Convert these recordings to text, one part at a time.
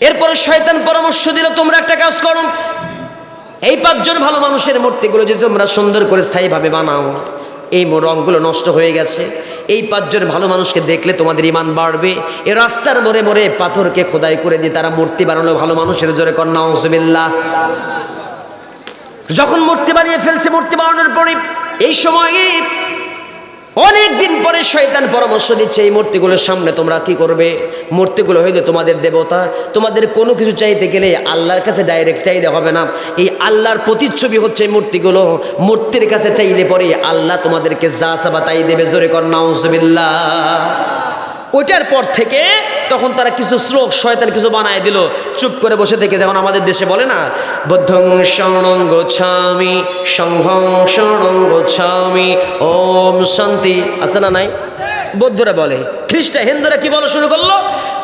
এরপরে শয়তান পরামর্শ দিল, তোমরা একটা কাজ করো। এই পাঁচজন ভালো মানুষের মূর্তিগুলো যদি তোমরা সুন্দর করে স্থায়ীভাবে বানাও, এই রঙগুলো নষ্ট হয়ে গেছে। এই পাঁচজন ভালো মানুষকে দেখলে তোমাদের ইমান বাড়বে। এ রাস্তার মোড়ে মোড়ে পাথরকে খোদাই করে দিয়ে তারা মূর্তি বানালো ভালো মানুষের জোরে কন্যা হসবিল্লা যখন মূর্তি বানিয়ে ফেলছে, মূর্তি বানানোর পরে এই সময়ে অনেক দিন পরে শয়তান পরামর্শ দিচ্ছে, এই মূর্তিগুলোর সামনে তোমরা কি করবে? মূর্তিগুলো হইলে তোমাদের দেবতা। তোমাদের কোনো কিছু চাইতে গেলে আল্লাহর কাছে ডাইরেক্ট চাইলে হবে না। এই আল্লাহর প্রতিচ্ছবি হচ্ছে মূর্তিগুলো। মূর্তির কাছে চাইলে পরে আল্লাহ তোমাদেরকে যা সাবা তাই দেবে। জোরে কর নাউজবিল্লা ওইটার পর থেকে তখন তারা কিছু শ্লোক শয়তান কিছু বানায় দিল। চুপ করে বসে থেকে যেমন আমাদের দেশে বলে না, বদ্ধং শরণং গোছামি সংঘং শরণং গোছামি ওম শান্তি। আছে না নাই? বৌদ্ধরা বলে খ্রিস্টা হিন্দুরা কি বলা শুরু করল?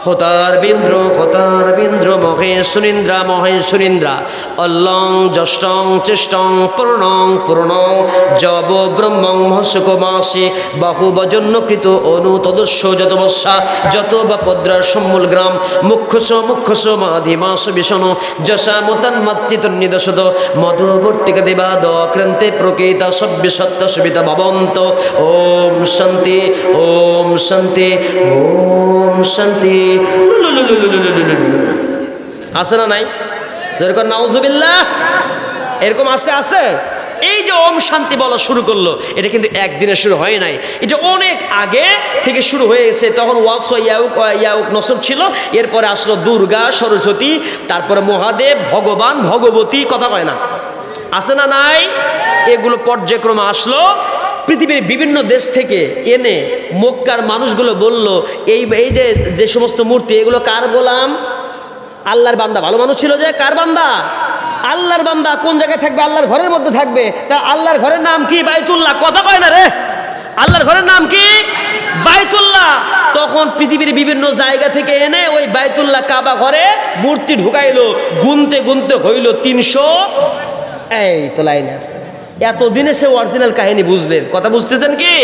হতার বিন্দ্র হতার বিন্দ্র মহেশ সুনীন্দ্রা মহেশ মহেশ্বরিন্দ্রা। অল্লং, যষ্টং, চেষ্টং, পূর্ণং পূর্ণং জব ব্রহ্মং মহসুক মাসে বাহু বজন্যকৃত অনু তদস্য যত বর্ষা যত বা পদ্রার সম্মূল গ্রাম মুখ্যস মুখ্যস মাধি, মাস, বিষণ, যশা, মতান মাতৃতন্নিদশত মধুবর্তিকা, দেবাদ ক্রান্তে প্রকৃতা সভ্য সত্য সুবিধা ভবন্ত। ওম শান্তি ওম শান্তি। ওম শান্তি। আছে না নাই? যেরকম নাউজুবিল্লাহ, এরকম আছে আছে। এই যে ওম শান্তি বলা শুরু করল, এটা কিন্তু একদিনে শুরু হয় নাই। এটা অনেক আগে থেকে শুরু হয়ে গেছে তখন ওয়াস ইয়াউক ইয়াউক নসর ছিল। এরপরে আসলো দুর্গা, সরস্বতী, তারপরে মহাদেব, ভগবান, ভগবতী, কথা কয় না। আছে না নাই? এগুলো পর্যায়ক্রমে আসলো। পৃথিবীর বিভিন্ন দেশ থেকে এনে মক্কার মানুষগুলো বলল, এই এই যে যে সমস্ত মূর্তি, এগুলো কার গোলাম? আল্লাহর বান্দা, ভালো মানুষ ছিল যে, কার বান্দা? আল্লাহর বান্দা কোন জায়গায় থাকবে? আল্লাহর ঘরের মধ্যে থাকবে। তা আল্লাহর ঘরের নাম কি? বাইতুল্লাহ। কথা কয় না রে। আল্লাহর ঘরের নাম কি? বাইতুল্লাহ। তখন পৃথিবীর বিভিন্ন জায়গা থেকে এনে ওই বাইতুল্লাহ কাবা ঘরে মূর্তি ঢুকাইলো। গুনতে গুনতে হইল তিনশো এই তো লাইনে আছে এতদিনে সে অরিজিনাল কাহিনী বুঝলেন কথা বুঝতেছেন কি?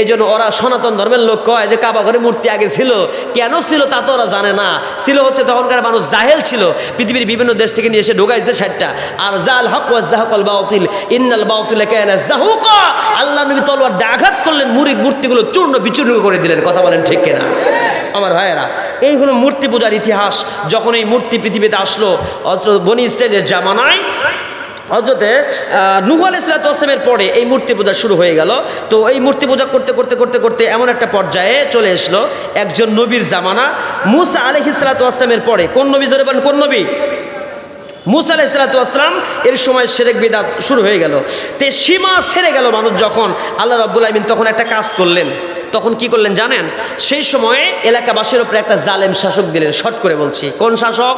এই জন্য ওরা সনাতন ধর্মের লোক কয় যে কাবা ঘরে মূর্তি আগে ছিল। কেন ছিল তা তো ওরা জানে না। ছিল হচ্ছে তখনকার মানুষ জাহেল ছিল। পৃথিবীর বিভিন্ন দেশ থেকে নিয়ে এসে ঢোকাইছে ষাটটা। আর জাল হক ওয়া জাহকল বাউতিল ইন্নাল বাউতিল কেন জাহুক। আল্লাহ নবী তলোয়ার আঘাত করলেন মুরিক মূর্তিগুলো চূর্ণ বিচূর্ণ করে দিলেন। কথা বলেন ঠিক কিনা? আমার ভাইয়েরা, এই হলো মূর্তি পূজার ইতিহাস। যখন এই মূর্তি পৃথিবীতে আসলো অথচ বনি ইসরায়েলের জামানায় হজরতে নুহ আলাইসালামের পরে এই মূর্তি পূজা শুরু হয়ে গেল। তো এই মূর্তি পূজা করতে করতে করতে করতে এমন একটা পর্যায়ে চলে আসলো একজন নবীর জামানা। মুসা আলহিসালামের পরে কোন নবী জোরে বলেন, কোন নবী? মুসা আলাইসালাতাম এর সময় সেরেক বিদাত শুরু হয়ে গেল। তে সীমা ছেড়ে গেল মানুষ যখন আল্লাহ রব্বুল আলমিন তখন একটা কাজ করলেন। তখন কি করলেন জানেন? সেই সময়ে এলাকাবাসীর উপরে একটা জালেম শাসক দিলেন, শট করে বলছি। কোন শাসক?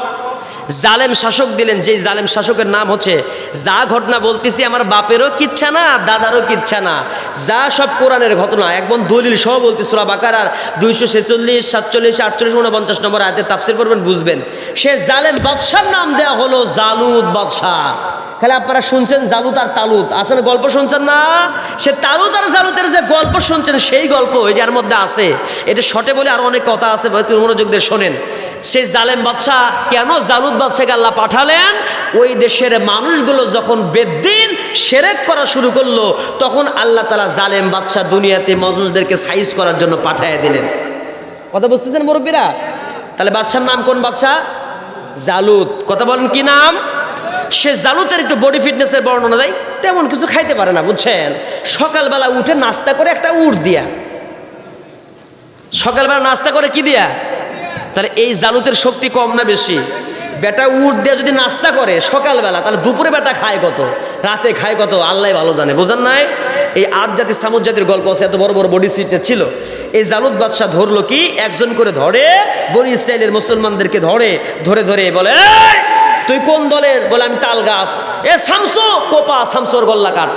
জালেম শাসক দিলেন, যেই জালেম শাসকের নাম হচ্ছে, যা ঘটনা বলতেছি আমার বাপেরও কিচ্ছা না, দাদারও কিচ্ছা না। যা সব কোরআনের ঘটনা একদম দলিল সহ বলতে সুরা বাকার আর দুইশো ছেচল্লিশ, সাতচল্লিশ, আটচল্লিশ উনপঞ্চাশ নম্বর আয়তে তাফসির করবেন, বুঝবেন। সে জালেম বাদশার নাম দেওয়া হলো জালুদ বাদশাহ। খালি আপনারা শুনছেন জালুত আর তালুত আসেন গল্প শুনছেন না? সে তালুত আর জালুতের যে গল্প শুনছেন, সেই গল্প ওই যার মধ্যে আছে। এটা শটে বলে আর অনেক কথা আছে মনোযোগ দিয়ে শোনেন। সেই জালেম বাদশাহ কেন জালুদ বাদশাহকে আল্লাহ পাঠালেন? ওই দেশের মানুষগুলো যখন বেদ্দিন সেরেক করা শুরু করল, তখন আল্লাহ তালা জালেম বাদশাহ দুনিয়াতে মানুষদেরকে সাইজ করার জন্য পাঠিয়ে দিলেন। কথা বুঝতেছেন মুরব্বীরা? তাহলে বাদশার নাম কোন বাদশাহ? জালুদ। কথা বলেন কি নাম? সে জালুতের একটু বডি ফিটনেসের বর্ণনা দেয়, তেমন কিছু খাইতে পারে না, বুঝছেন? সকালবেলা উঠে নাস্তা করে একটা উট দিয়া। সকালবেলা নাস্তা করে কি দিয়া? তাহলে এই জালুতের শক্তি কম না বেশি? বেটা উঠ দিয়ে যদি নাস্তা করে সকালবেলা, তাহলে দুপুরে বেটা খায় কত? রাতে খায় কত? আল্লাহ ভালো জানে। বোঝেন নাই? এই আট জাতির সামুদ জাতির গল্প আছে, এত বড় বড় বডি সিটে ছিল। এই জালুদ বাদশাহ ধরলো কি? একজন করে ধরে, বনি ইসরায়েলের মুসলমানদেরকে ধরে ধরে ধরে বলে তুই কোন দলের? বলে, আমি তাল গাছ। এ শামসু কোপা শামসুর গল্লা কাট